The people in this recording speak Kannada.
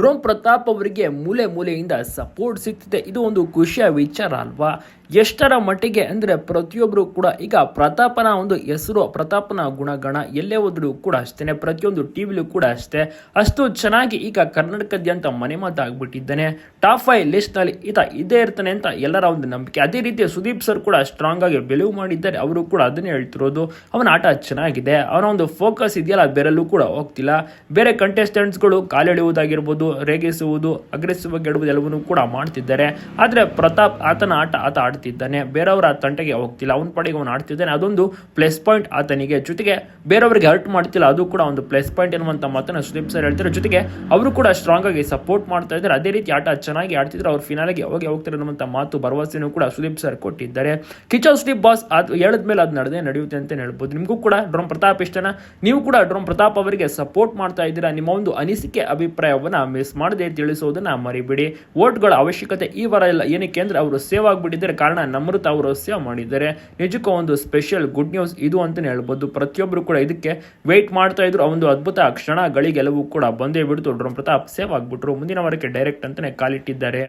ಡ್ರೋನ್ ಪ್ರತಾಪ್ ಅವರಿಗೆ ಮೂಲೆ ಮೂಲೆಯಿಂದ ಸಪೋರ್ಟ್ ಸಿಗ್ತಿದೆ. ಇದು ಒಂದು ಖುಷಿಯ ವಿಚಾರ ಅಲ್ವಾ? ಎಷ್ಟರ ಮಟ್ಟಿಗೆ ಅಂದರೆ ಪ್ರತಿಯೊಬ್ಬರು ಕೂಡ, ಈಗ ಪ್ರತಾಪನ ಒಂದು ಹೆಸರು, ಪ್ರತಾಪನ ಗುಣಗಣ ಎಲ್ಲೇ ಹೋದ್ರು ಕೂಡ ಅಷ್ಟೇ ಪ್ರತಿಯೊಂದು ಟಿವಿಲೂ ಕೂಡ ಅಷ್ಟೇ. ಅಷ್ಟು ಚೆನ್ನಾಗಿ ಈಗ ಕರ್ನಾಟಕದ್ಯಂತ ಮನೆ ಮಾತಾಗ್ಬಿಟ್ಟಿದ್ದಾನೆ ಟಾಪ್ ಫೈವ್ ಲಿಸ್ಟ್ನಲ್ಲಿ ಈತ ಇದೇ ಇರ್ತಾನೆ ಅಂತ ಎಲ್ಲರ ಒಂದು ನಂಬಿಕೆ. ಅದೇ ರೀತಿ ಸುದೀಪ್ ಸರ್ ಕೂಡ ಸ್ಟ್ರಾಂಗ್ ಆಗಿ ಬೆಲಿವ್ ಮಾಡಿದ್ದಾರೆ. ಅವರು ಕೂಡ ಅದನ್ನೇ ಹೇಳ್ತಿರೋದು. ಅವನ ಆಟ ಚೆನ್ನಾಗಿದೆ. ಅವನ ಒಂದು ಫೋಕಸ್ ಇದೆಯಲ್ಲ, ಬೇರೆಲ್ಲೂ ಕೂಡ ಹೋಗ್ತಿಲ್ಲ. ಬೇರೆ ಕಂಟೆಸ್ಟೆಂಟ್ಸ್ಗಳು ಕಾಲೆಳೆಯುವುದಾಗಿರ್ಬೋದು ರೇಗಿಸುವುದು, ಅಗ್ರೆಸಿವ್ ಆಗಿ ಆಡುವುದು ಎಲ್ಲವನ್ನೂ ಕೂಡ ಮಾಡ್ತಿದ್ದಾರೆ. ಆದರೆ ಪ್ರತಾಪ್ ಆತನ ಆಟ ಆತ ಆಡ್ತಿದ್ದಾನೆ. ಬೇರೆಯವರ ತಂಟೆಗೆ ಹೋಗ್ತಿಲ್ಲ. ಅವನ ಪಡೆಗೆ ಅವನು ಆಡ್ತಿದ್ದಾನೆ. ಅದೊಂದು ಪ್ಲಸ್ ಪಾಯಿಂಟ್ ಆತನಿಗೆ. ಜೊತೆಗೆ ಬೇರೆಯವರಿಗೆ ಹರ್ಟ್ ಮಾಡ್ತಿಲ್ಲ. ಅದು ಕೂಡ ಒಂದು ಪ್ಲಸ್ ಪಾಯಿಂಟ್ ಎನ್ನುವಂಥ ಮಾತನ್ನು ಸುದೀಪ್ ಸರ್ ಹೇಳ್ತಾರೆ ಜೊತೆಗೆ ಅವರು ಕೂಡ ಸ್ಟ್ರಾಂಗ್ ಆಗಿ ಸಪೋರ್ಟ್ ಮಾಡ್ತಾ ಇದ್ದಾರೆ. ಅದೇ ರೀತಿ ಆಟ ಚೆನ್ನಾಗಿ ಆಡ್ತಿದ್ರು. ಅವ್ರು ಫಿನಾಲಿಗೆ ಹೋಗಿ ಹೋಗ್ತಾರೆ ಅನ್ನುವಂಥ ಮಾತು, ಭರವಸೆನೂ ಕೂಡ ಸುದೀಪ್ ಸರ್ ಕೊಟ್ಟಿದ್ದಾರೆ. ಕಿಚನ್ ಸುದೀಪ್ ಬಾಸ್ ಅದು ಹೇಳಿದ ಮೇಲೆ ಅದು ನಡೆದೇ ನಡೆಯುತ್ತೆ ಅಂತ ಹೇಳ್ಬೋದು. ನಿಮಗೂ ಕೂಡ ಡ್ರೋನ್ ಪ್ರತಾಪ್ ಇಷ್ಟನ? ನೀವು ಕೂಡ ಡ್ರೋನ್ ಪ್ರತಾಪ್ ಅವರಿಗೆ ಸಪೋರ್ಟ್ ಮಾಡ್ತಾ ಇದ್ದೀರಾ? ನಿಮ್ಮ ಒಂದು ಅನಿಸಿಕೆ, ಅಭಿಪ್ರಾಯವನ್ನ ಮಿಸ್ ಮಾಡದೆ ತಿಳಿಸೋದನ್ನ ಮರಿಬಿಡಿ. ವೋಟ್ಗಳ ಅವಶ್ಯಕತೆ ಈ ವಾರ ಇಲ್ಲ. ಏನಕ್ಕೆ ಅಂದ್ರೆ ಅವರು ಸೇವ್ ಆಗಿಬಿಟ್ಟಿದ್ದಾರೆ. ಕಾರಣ ನಮೃತ ಅವರು ಸೇವ್ ಮಾಡಿದ್ದಾರೆ. ನಿಜಕ್ಕೂ ಒಂದು ಸ್ಪೆಷಲ್ ಗುಡ್ ನ್ಯೂಸ್ ಇದು ಅಂತಾನೆ ಹೇಳ್ಬೋದು. ಪ್ರತಿಯೊಬ್ಬರು ಕೂಡ ಇದಕ್ಕೆ ವೆಯ್ಟ್ ಮಾಡ್ತಾ ಇದ್ರು. ಒಂದು ಅದ್ಭುತ ಕ್ಷಣಗಳಿಗೆಲ್ಲವೂ ಕೂಡ ಬಂದೇ ಬಿಡ್ತು. ಡ್ರೋನ್ ಪ್ರತಾಪ್ ಸೇವ್ ಆಗ್ಬಿಟ್ರು. ಮುಂದಿನ ವಾರಕ್ಕೆ ಡೈರೆಕ್ಟ್ ಅಂತಾನೆ ಕಾಲಿಟ್ಟಿದ್ದಾರೆ.